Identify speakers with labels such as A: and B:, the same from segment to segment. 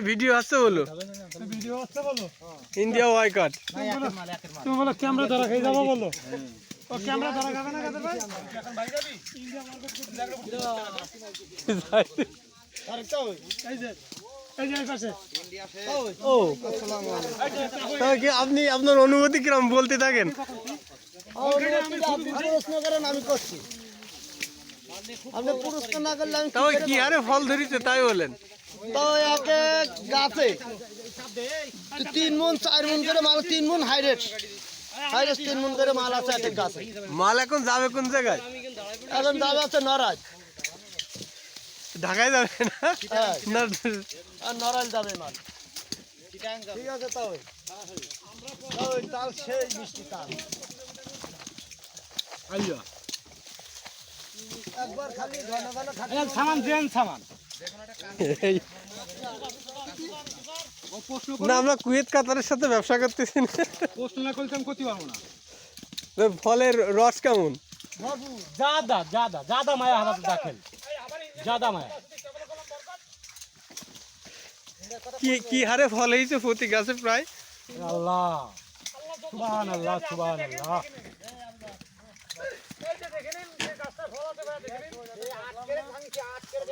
A: Video
B: video হচ্ছে বলো।
A: India Y আপনি আপনার অনুভূতি কিরম বলতে থাকেন?
C: আমি করছি। আপনি প্রশ্ন না করলে আমি
A: তাও কি হারে ফল ধরিছে তাই বলেন।
C: তো একে গাছে। তিন মন চার মন করে মাল তিন মন হাইরেট হাইরেট তিন মন করে মাল আছে এক গাছে।
A: মাল এখন যাবে কোন জায়গায়?
C: এখন দাবি আছে নরাজ
A: ঢাকায় যাবে না?
C: হ্যাঁ। আর নরাজ যাবে মাল। ঠিক আছে তাও ওই। তাল সেই মিষ্টি তাল। খালি
A: আমরা কুয়েত কাতারের সাথে ব্যবসা করতেছি না। ফলের রস কেমন?
B: মায়া মায়া।
A: কি কি হারে ফল হয়েছে প্রতি গাছে প্রায়?
B: আল্লাহ। সুবহানাল্লাহ।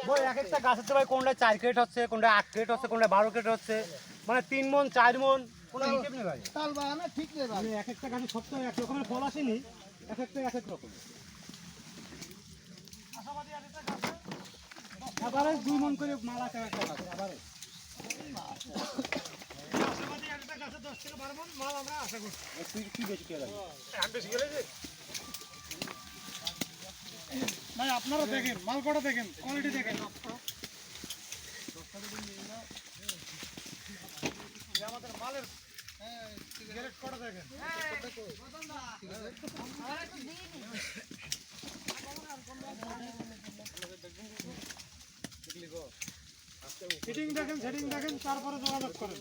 B: ভাই, এক একটা তো ভাই কোনটা চার ক্রেট হচ্ছে কোনটা আট ক্রেট হচ্ছে কোনটা বারো ক্রেট হচ্ছে মানে তিন মন চার মন কোনো হিসেব নেই ভাই।
C: তাল বাহানা ঠিক নেই ভাই।
B: এক একটা গাছে সপ্তাহে এক রকমের ফল আসেনি এক একটা এক এক রকম। আবারে দুই মন করে মাল আছে একটা গাছে আবারে ভাই, আপনারা দেখেন মাল কটা দেখেন কোয়ালিটি দেখেন। আমাদের মালের কটা দেখেন? সেটিং দেখেন, তারপরে যোগাযোগ করেন।